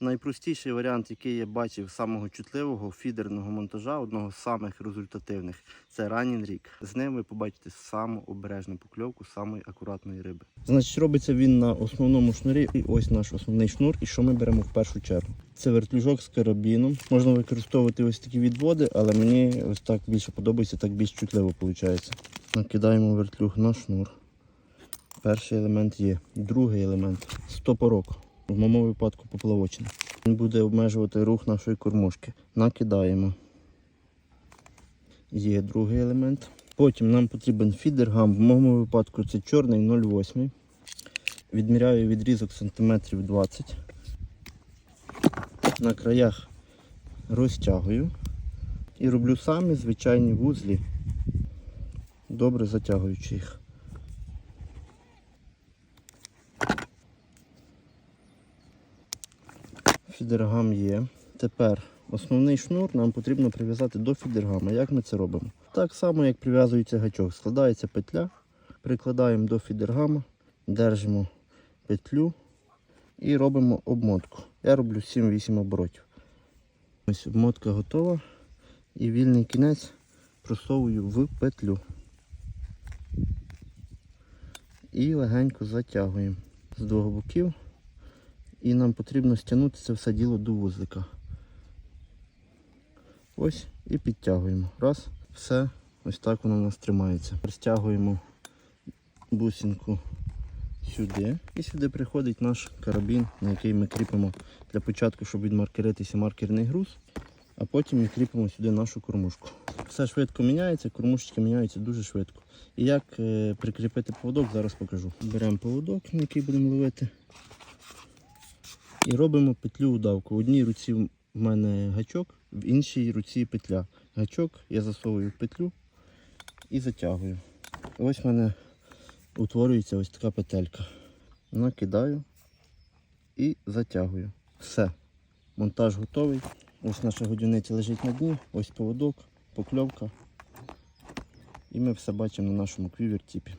Найпростіший варіант, який я бачив самого чутливого фідерного монтажа, одного з самих результативних, це ранній рік. З ним ви побачите саму обережну покльовку самої акуратної риби. Значить, робиться він на основному шнурі. І ось наш основний шнур. І що ми беремо в першу чергу? Це вертлюжок з карабіном. Можна використовувати ось такі відводи, але мені ось так більше подобається, так більш чутливо виходить. Накидаємо вертлюг на шнур. Перший елемент є. Другий елемент стопорок. В моєму випадку поплавочний. Він буде обмежувати рух нашої кормушки. Накидаємо. Є другий елемент. Потім нам потрібен фідергам. В моєму випадку це чорний 0,8. Відміряю відрізок сантиметрів 20. На краях розтягую. І роблю самі звичайні вузлі, добре затягуючи їх. Фідергам є. Тепер основний шнур нам потрібно прив'язати до фідергама. Як ми це робимо? Так само, як прив'язується гачок. Складається петля, прикладаємо до фідергама, держимо петлю і робимо обмотку. Я роблю 7-8 оборотів. Ось обмотка готова. І вільний кінець просовую в петлю. І легенько затягуємо з двох боків. І нам потрібно стягнути це все діло до вузлика. Ось і підтягуємо. Раз, все, ось так воно у нас тримається. Розтягуємо бусинку сюди. І сюди приходить наш карабін, на який ми кріпимо для початку, щоб відмаркеритися маркерний груз, а потім ми кріпимо сюди нашу кормушку. Все швидко міняється, кормушечки міняються дуже швидко. І як е, прикріпити поводок, зараз покажу. Беремо поводок, на який будемо ловити. І робимо петлю удавку. В одній руці в мене гачок, в іншій руці петля. Гачок я засовую в петлю і затягую. Ось в мене утворюється ось така петелька. Накидаю і затягую. Все. Монтаж готовий. Ось наша годівниця лежить на дні, ось поводок, покльовка. І ми все бачимо на нашому квівертіпі.